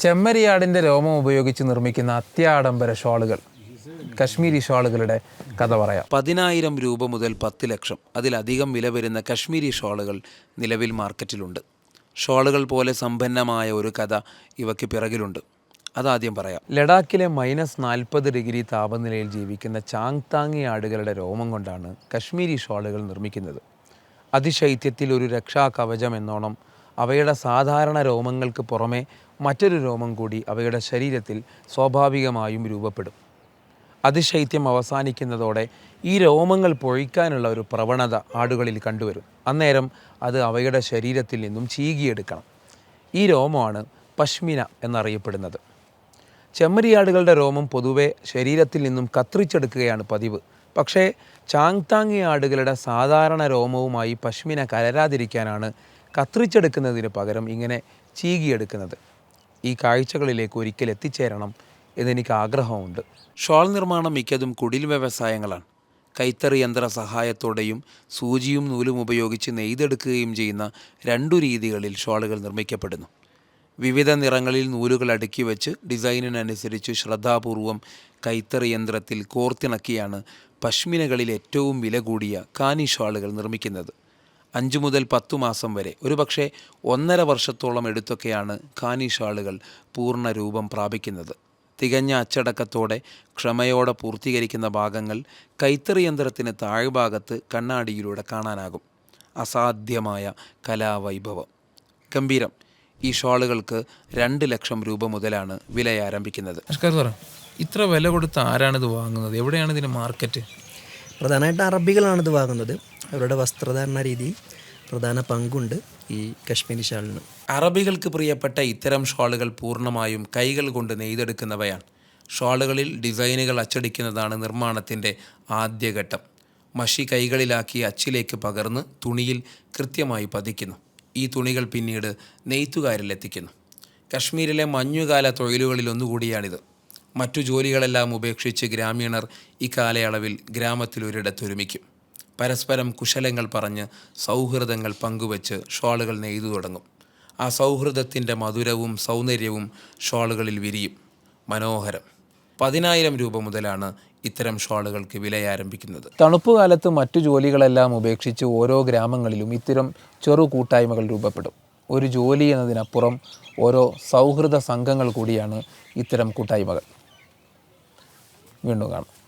ചെമ്മരിയാടിന്റെ രോമം ഉപയോഗിച്ച് നിർമ്മിക്കുന്ന അത്യാഡംബര ഷോളുകൾ. കശ്മീരി ഷോളുകളുടെ കഥ പറയാം. പതിനായിരം രൂപ മുതൽ പത്ത് ലക്ഷം അതിലധികം വില വരുന്ന കശ്മീരി ഷോളുകൾ നിലവിൽ മാർക്കറ്റിലുണ്ട്. ഷോളുകൾ പോലെ സമ്പന്നമായ ഒരു കഥ ഇവയ്ക്ക് പിറകിലുണ്ട്. അതാദ്യം പറയാം. ലഡാക്കിലെ മൈനസ് നാൽപ്പത് ഡിഗ്രി താപനിലയിൽ ജീവിക്കുന്ന ചാങ്താങ്ങി ആടുകളുടെ രോമം കൊണ്ടാണ് കശ്മീരി ഷോളുകൾ നിർമ്മിക്കുന്നത്. അതിശൈത്യത്തിൽ ഒരു രക്ഷാ കവചം എന്നോണം അവയുടെ സാധാരണ രോമങ്ങൾക്ക് പുറമെ മറ്റൊരു രോമം കൂടി അവയുടെ ശരീരത്തിൽ സ്വാഭാവികമായും രൂപപ്പെടും. അതിശൈത്യം അവസാനിക്കുന്നതോടെ ഈ രോമങ്ങൾ പൊഴിക്കാനുള്ള ഒരു പ്രവണത ആടുകളിൽ കണ്ടുവരും. അന്നേരം അത് അവയുടെ ശരീരത്തിൽ നിന്നും ചീകിയെടുക്കണം. ഈ രോമമാണ് പശ്മിന എന്നറിയപ്പെടുന്നത്. ചെമ്മരിയാടുകളുടെ രോമം പൊതുവെ ശരീരത്തിൽ നിന്നും കത്രിച്ചെടുക്കുകയാണ് പതിവ്. പക്ഷേ ചാങ്താങ്ങി ആടുകളുടെ സാധാരണ രോമവുമായി പശ്മിന കലരാതിരിക്കാനാണ് കത്രിച്ചെടുക്കുന്നതിന് പകരം ഇങ്ങനെ ചീകിയെടുക്കുന്നത്. ഈ കാഴ്ചകളിലേക്ക് ഒരിക്കൽ എത്തിച്ചേരണം എന്നെനിക്ക് ആഗ്രഹമുണ്ട്. ഷോൾ നിർമ്മാണം മിക്കതും കുടിൽ വ്യവസായങ്ങളാണ്. കൈത്തറി യന്ത്ര സഹായത്തോടെയും സൂചിയും നൂലും ഉപയോഗിച്ച് നെയ്തെടുക്കുകയും ചെയ്യുന്ന രണ്ടു രീതികളിൽ ഷോളുകൾ നിർമ്മിക്കപ്പെടുന്നു. വിവിധ നിറങ്ങളിൽ നൂലുകൾ അടുക്കി വെച്ച് ഡിസൈനിനനുസരിച്ച് ശ്രദ്ധാപൂർവം കൈത്തറി യന്ത്രത്തിൽ കോർത്തിണക്കിയാണ് പശ്മിനകളിൽ ഏറ്റവും വില കൂടിയ കാനി ഷാളുകൾ നിർമ്മിക്കുന്നത്. അഞ്ചു മുതൽ പത്തു മാസം വരെ. ഒരുപക്ഷെ ഒന്നര വർഷത്തോളം എടുത്തൊക്കെയാണ് കാനി ഷാളുകൾ പൂർണ രൂപം പ്രാപിക്കുന്നത്. തികഞ്ഞ അച്ചടക്കത്തോടെ ക്ഷമയോടെ പൂർത്തീകരിക്കുന്ന ഭാഗങ്ങൾ കൈത്തറി യന്ത്രത്തിന് താഴ്ഭാഗത്ത് കണ്ണാടിയിലൂടെ കാണാനാകും. അസാധ്യമായ കലാവൈഭവം. ഗംഭീരം. ഈ ഷാളുകൾക്ക് രണ്ട് ലക്ഷം രൂപ മുതലാണ് വില ആരംഭിക്കുന്നത് ഇത്ര വില കൊടുത്ത് ആരാണിത് വാങ്ങുന്നത്? എവിടെയാണ് ഇതിന് മാർക്കറ്റ്? പ്രധാനമായിട്ട് അറബികളാണ് ഇത് വാങ്ങുന്നത്. അവരുടെ വസ്ത്രധാരണ രീതി പ്രധാന പങ്കുണ്ട് ഈ കശ്മീരി ഷാളിന്. അറബികൾക്ക് പ്രിയപ്പെട്ട ഇത്തരം ഷാളുകൾ പൂർണമായും കൈകൾ കൊണ്ട് നെയ്തെടുക്കുന്നവയാണ്. ഷാളുകളിൽ ഡിസൈനുകൾ അച്ചടിക്കുന്നതാണ് നിർമ്മാണത്തിന്റെ ആദ്യഘട്ടം. മഷി കൈകളിലാക്കി അച്ചിലേക്ക് പകർന്ന് തുണിയിൽ കൃത്യമായി പതിക്കുന്നു. ഈ തുണികൾ പിന്നീട് നെയ്ത്തുകാരിൽ എത്തിക്കുന്നു കശ്മീരിലെ മഞ്ഞുകാല തൊഴിലുകളിൽ ഒന്നുകൂടിയാണിത്. മറ്റു ജോലികളെല്ലാം ഉപേക്ഷിച്ച് ഗ്രാമീണർ ഇക്കാലയളവിൽ ഗ്രാമത്തിലൊരിടത്തൊരുമിക്കും പരസ്പരം കുശലങ്ങൾ പറഞ്ഞ് സൗഹൃദങ്ങൾ പങ്കുവച്ച് ഷോളുകൾ നെയ്തു തുടങ്ങും. ആ സൗഹൃദത്തിന്റെ മധുരവും സൗന്ദര്യവും ഷോളുകളിൽ വിരിയും. മനോഹരം. പതിനായിരം രൂപ മുതലാണ് ഇത്തരം ഷോളുകൾക്ക് വില ആരംഭിക്കുന്നത് തണുപ്പ് കാലത്ത് മറ്റു ജോലികളെല്ലാം ഉപേക്ഷിച്ച് ഓരോ ഗ്രാമങ്ങളിലും ഇത്തരം ചെറു കൂട്ടായ്മകൾ രൂപപ്പെടും. ഒരു ജോലി എന്നതിനപ്പുറം ഓരോ സൗഹൃദ സംഘങ്ങൾ കൂടിയാണ് ഇത്തരം കൂട്ടായ്മകൾ. വീണ്ടും കാണാം.